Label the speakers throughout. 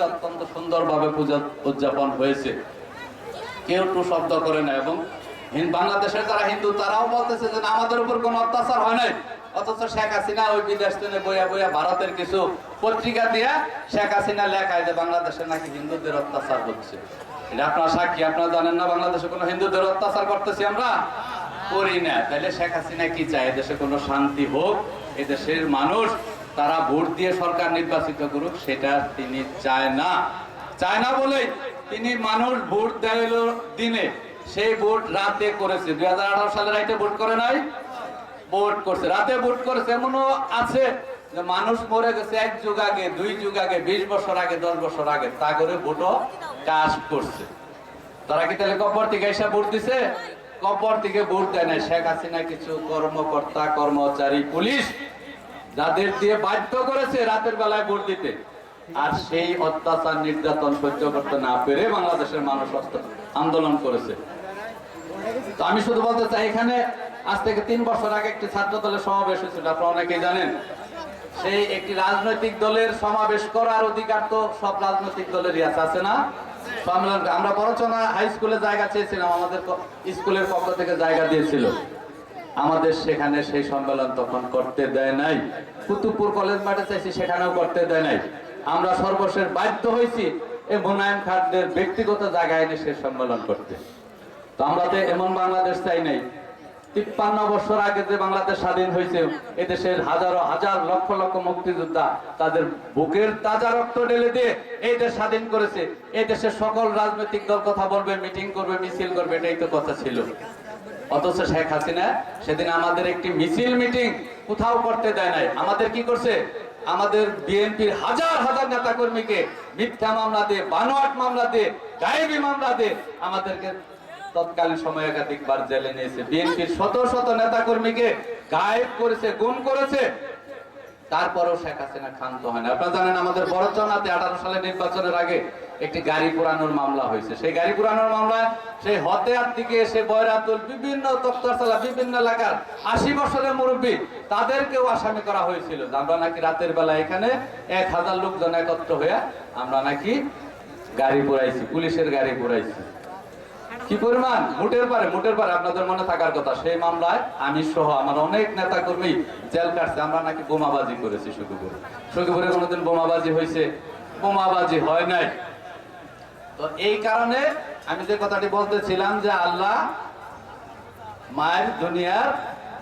Speaker 1: আজকে অত্যন্ত সুন্দরভাবে পূজা উদযাপন হয়েছে। কেউ টু শব্দ করে না এবং বাংলাদেশের যারা হিন্দু, তারাও বলতেছে যে আমাদের উপর কোনো অত্যাচার হয় নাই। অথচ শেখ হাসিনা ওই বিদেশ থেকে বইয়া বইয়া ভারতের কিছু পত্রিকা দিয়া শেখ হাসিনা লেখায় যে বাংলাদেশে নাকি হিন্দুদের অত্যাচার হচ্ছে। এটা আপনার সাক্ষী, আপনারা জানেন না বাংলাদেশে কোনো হিন্দুদের অত্যাচার করতেছি আমরা? করি না। তাহলে শেখ হাসিনা কি চায়? এদেশে কোনো শান্তি হোক, এদেশের মানুষ তারা ভোট দিয়ে সরকার নির্বাচিত করুক, সেটা তিনি চায় না। চায় না বলেই তিনি মানুষ ভোট দেওয়ার দিনে সেই ভোট রাতে করেছে। দুই হাজার আঠারো সালে রাইতে ভোট করে নাই, ভোট করছে। রাতে ভোট করেছে, এমনও আছে যে মানুষ মরে গেছে এক যুগ আগে, দুই যুগ আগে, বিশ বছর আগে, দশ বছর আগে, তা করে ভোটও কাজ করছে। তারা কি তাহলে কব্বর থেকে এসে ভোট দিছে? কব্বর থেকে ভোট দেয় না শেখ হাসিনা কিছু কর্মকর্তা, কর্মচারী, পুলিশ যাদের দিয়ে বাধ্য করেছে রাতের বেলায় ভোট দিতে। আর সেই অত্যাচার নির্যাতন সহ্য করতে না পেরে বাংলাদেশের মানুষ আন্দোলন করেছে। তো আমি শুধু বলতে চাই, এখানে আজ থেকে তিন বছর আগে একটি ছাত্র দলের সমাবেশ হয়েছিল, আপনারা অনেকেই জানেন। সেই একটি রাজনৈতিক দলের সমাবেশ করার অধিকার তো সব রাজনৈতিক দলেরই আছে আছে না? সম্মেলন আমরা বরচনা হাই স্কুলে জায়গা চেয়েছিলাম, আমাদের স্কুলের পক্ষ থেকে জায়গা দিয়েছিল। আমাদের সেখানে সেই সম্মেলন তখন করতে দেয় নাই। কুতুবপুর কলেজ মাঠে চাইছি, সেখানেও করতে দেয় নাই। আমরা সর্বশেষ বাধ্য হয়েছি এই মোনায়েম খানদের ব্যক্তিগত জায়গায় এনে সে সম্মেলন করতে। তো আমরা তো এমন বাংলাদেশ চাই নাই। তিপ্পান্ন বছর আগে যে বাংলাদেশ স্বাধীন হয়েছে, এদেশের হাজারো, হাজার লক্ষ লক্ষ মুক্তিযোদ্ধা তাদের বুকের তাজা রক্ত ঢেলে দিয়ে এই দেশ স্বাধীন করেছে। এই দেশের সকল রাজনৈতিক দল কথা বলবে, মিটিং করবে, মিছিল করবে, এটাই তো কথা ছিল। অথচ শেখ হাসিনা সেদিন আমাদের একটি মিছিল মিটিং কোথাও করতে দেয় নাই। আমাদের কি করছে? আমাদের বিএনপির হাজার হাজার নেতা কর্মীকে মিথ্যা মামলা দিয়ে, বানোয়াট মামলা দিয়ে গায়েবী মামলা দিয়ে আমাদেরকে তৎকালীন সময় একাধিকবার জেলে নিয়েছে। বিএনপির শত শত নেতা কর্মীকে গায়েব করেছে, গুম করেছে। তারপরেও শেখ হাসিনা ক্ষান্ত হয় না আপনারা জানেন আমাদের বড়চনাতে আঠারো সালে নির্বাচনের আগে একটি গাড়ি পুরানোর মামলা হয়েছে। সেই গাড়ি পুরানোর মামলায় সেই হতেয়ার দিকে এসে বয়রাতুল বিভিন্ন তক্তারতলা বিভিন্ন এলাকার আশি বছরের মুরব্বী, তাদেরকেও আসামি করা হয়েছিল আমরা নাকি রাতের বেলা এখানে এক হাজার লোকজন একত্র হয়ে আমরা নাকি গাড়ি পুরাইছি পুলিশের গাড়ি পুরাইছি কি পরিমাণ? মুটের পারে মুটের পারে আপনাদের মনে থাকার কথা, সেই মামলায় আমি সহ আমার অনেক নেতা কর্মী জেল কাটছে আমরা নাকি বোমাবাজি করেছি সখীপুরে। সখীপুরে কোনোদিন বোমাবাজি হয়েছে? বোমাবাজি হয় নাই। তো এই কারণে আমি যে কথাটি বলতেছিলাম যে আল্লাহ মায়ের দুনিয়ার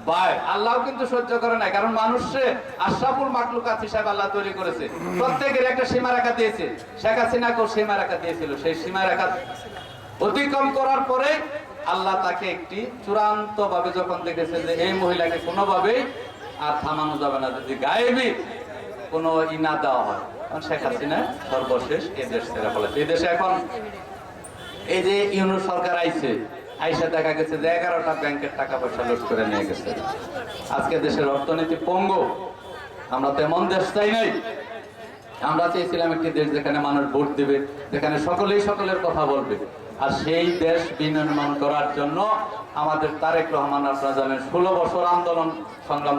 Speaker 1: বাই। আল্লাহ কিন্তু সহ্য করে না কারণ মানুষে আশরাফুল মাকলুকাত হিসাবে আল্লাহ তৈরি করেছে। প্রত্যেকের একটা সীমা রেখা দিয়েছে। শেখ হাসিনাকেও সীমা রেখা দিয়েছিল, সেই সীমা রেখা অতিক্রম করার পরে আল্লাহ তাকে একটি চূড়ান্ত ভাবে যখন দেখেছে যে এই মহিলাকে কোনোভাবেই আর থামানো যাবে না, যদি গায়েবী কোনো ই না দেওয়া হয়। তখন শেখ হাসিনা সর্বশেষ এ দেশ ছেড়ে ফেলেছে এই দেশে এখন এই যে ইউনু সরকার আইছে, আইসা দেখা গেছে যে এগারোটা ব্যাংকের টাকা পয়সা লুট করে নিয়ে গেছে। আজকে দেশের অর্থনীতি পঙ্গ। আমরা তেমন দেশ চাই নাই। আমরা চেয়েছিলাম একটি দেশ যেখানে মানুষ ভোট দেবে, যেখানে সকলেই সকলের কথা বলবে। আর সেই দেশ বিনির্মাণ করার জন্য আমাদের তারেক রহমান আপনারা জানেন ষোলো বছর আন্দোলন সংগ্রাম